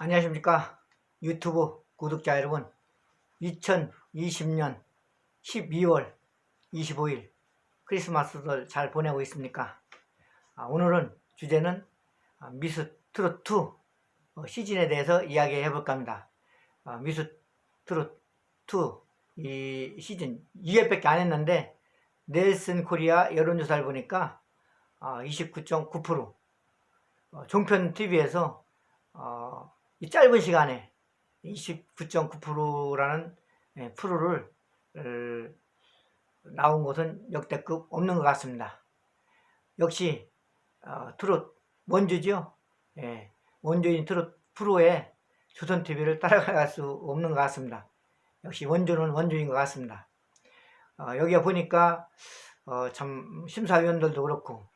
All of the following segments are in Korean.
안녕하십니까. 유튜브 구독자 여러분. 2020년 12월 25일 크리스마스를 잘 보내고 있습니까? 아, 오늘은 주제는 아, 미스 트롯 2 어, 시즌에 대해서 이야기해 볼까 합니다. 아, 미스 트롯 2 이 시즌 2회밖에 안 했는데 넬슨 코리아 여론조사를 보니까 아, 29.9% 어, 종편 TV에서 어, 이 짧은 시간에 29.9%라는 예, 프로를 을, 나온 것은 역대급 없는 것 같습니다. 역시 어, 트롯 원주죠. 예, 원주인 트롯 프로에 조선 TV를 따라갈 수 없는 것 같습니다. 역시 원주는 원주인 것 같습니다. 어, 여기에 보니까 어, 참 심사위원들도 그렇고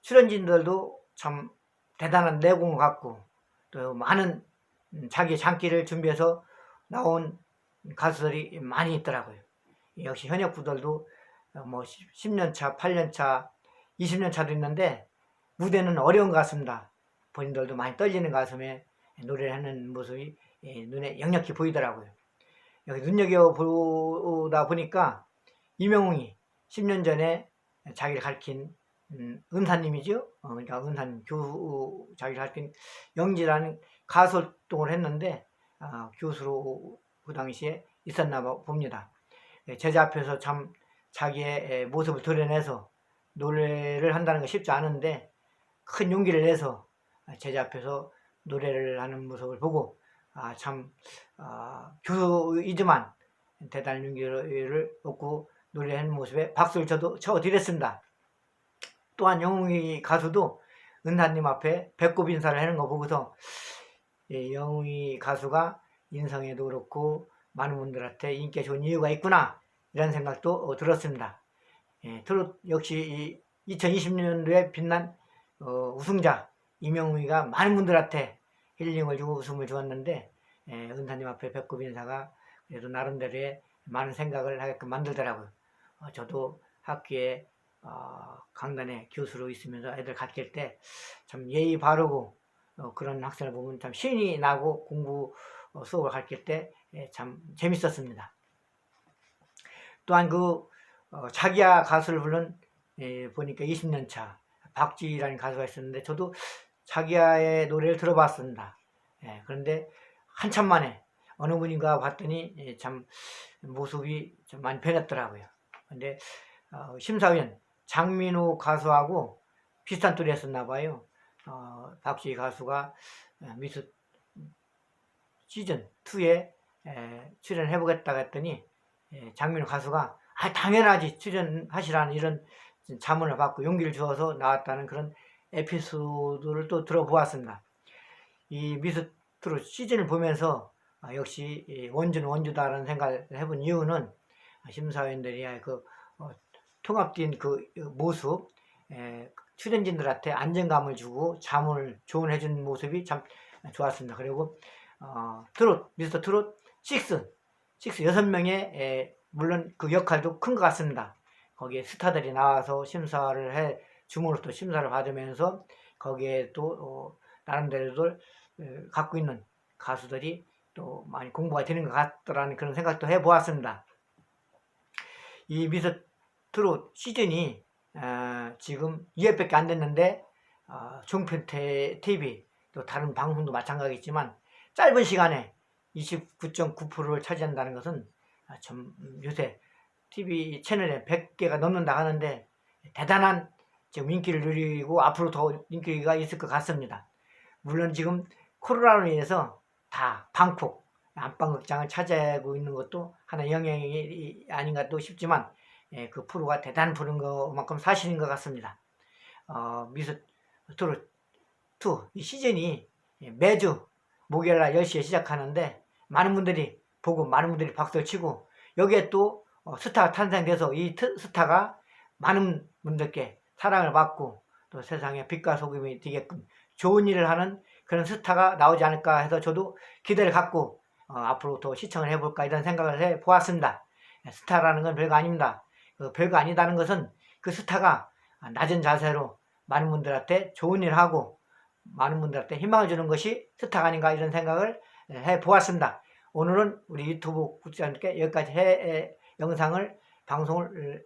출연진들도 참 대단한 내공을 갖고 또 많은 음, 자기 장기를 준비해서 나온 가수들이 많이 있더라고요. 역시 현역 부들도 어, 뭐 10년 차, 8년 차, 20년 차도 있는데 무대는 어려운 것 같습니다. 본인들도 많이 떨리는 가슴에 노래를 하는 모습이 예, 눈에 역력히 보이더라고요. 여기 눈여겨보다 보니까 이명웅이 10년 전에 자기를 가르친 음, 은사님이죠. 어, 그러니까 은사님 교 자기를 가르친 영지라는 가수 활동을 했는데 아, 교수로 그 당시에 있었나 봐- 봅니다. 예, 제자 앞에서 참 자기의 예, 모습을 드러내서 노래를 한다는 거 쉽지 않은데 큰 용기를 내서 제자 앞에서 노래를 하는 모습을 보고 아, 참 아, 교수이지만 대단한 용기를 얻고 노래하는 모습에 박수를 저도 쳐드렸습니다. 또한 영웅이 가수도 은하님 앞에 배꼽 인사를 하는 거 보고서 예, 영웅이 가수가 인성에도 그렇고 많은 분들한테 인기가 좋은 이유가 있구나 이런 생각도 어, 들었습니다. 예, 트롯 역시 2020년도에 빛난 어, 우승자 이명웅이가 많은 분들한테 힐링을 주고 웃음을 주었는데 예, 은사님 앞에 배꼽 인사가 그래도 나름대로의 많은 생각을 하게끔 만들더라고요. 어, 저도 학교에 어, 강단에 교수로 있으면서 애들 가르칠 때 참 예의 바르고 어, 그런 학생을 보면 참 신이 나고 공부 어, 수업을 가르칠 때참 재밌었습니다. 또한 그 어, 자기야 가수를 부른 예, 보니까 20년 차 박지희라는 가수가 있었는데 저도 자기야의 노래를 들어봤습니다. 예, 그런데 한참 만에 어느 분인가 봤더니 예, 참 모습이 좀 많이 변했더라고요. 근데 어, 심사위원 장민호 가수하고 비슷한 또리 했었나 봐요. 어, 박지희 가수가 어, 미스 시즌 2에 출연해 보겠다고 했더니 에, 장민호 가수가 아 당연하지 출연하시라는 이런 자문을 받고 용기를 주어서 나왔다는 그런 에피소드를 또 들어보았습니다. 이 미스 트롯 시즌을 보면서 아, 역시 이 원주는 원주다라는 생각을 해본 이유는 심사위원들이 그 어, 통합된 그 모습, 에, 출연진들한테 안정감을 주고 자문을 조언해 준 모습이 참 좋았습니다. 그리고 어, 트롯, 미스터 트롯 6, 6 여섯 명의 에, 물론 그 역할도 큰 것 같습니다. 거기에 스타들이 나와서 심사를 해 주문으로부터 심사를 받으면서 거기에 또 어, 나름대로 에, 갖고 있는 가수들이 또 많이 공부가 되는 것 같더라는 그런 생각도 해보았습니다. 이 미스 트롯 시즌이 어, 지금 2회밖에 안 됐는데 어, 종편 테- TV 또 다른 방송도 마찬가지겠지만 짧은 시간에 29.9%를 차지한다는 것은 아, 참 음, 요새 TV 채널에 100개가 넘는다 하는데 대단한 지금 인기를 누리고 앞으로 더 인기가 있을 것 같습니다. 물론 지금 코로나로 인해서 다 방콕 안방극장을 차지하고 있는 것도 하나 영향이 아닌가 또 싶지만 예, 그 프로가 대단한 프로인 것만큼 사실인 것 같습니다. 어, 미스 트롯 2, 이 시즌이 예, 매주 목요일 날 10시에 시작하는데 많은 분들이 보고 많은 분들이 박수를 치고 여기에 또 어, 스타가 탄생돼서 이 트- 스타가 많은 분들께 사랑을 받고 또 세상에 빛과 소금이 되게끔 좋은 일을 하는 그런 스타가 나오지 않을까 해서 저도 기대를 갖고 어, 앞으로 더 시청을 해볼까 이런 생각을 해 보았습니다. 예, 스타라는 건 별거 아닙니다. 그 별거 아니다는 것은 그 스타가 낮은 자세로 많은 분들한테 좋은 일을 하고 많은 분들한테 희망을 주는 것이 스타가 아닌가 이런 생각을 해 보았습니다. 오늘은 우리 유튜브 구독자님께 여기까지 해, 해- 영상을 방송을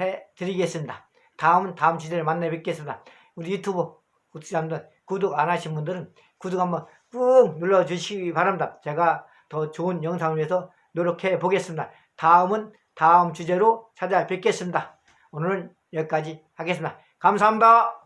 해 드리겠습니다. 다음은 다음 주제를 만나 뵙겠습니다. 우리 유튜브 구독자님들 구독 안 하신 분들은 구독 한번 꾹 눌러 주시기 바랍니다. 제가 더 좋은 영상을 위해서 노력해 보겠습니다. 다음은 다음 주제로 찾아뵙겠습니다. 오늘은 여기까지 하겠습니다. 감사합니다.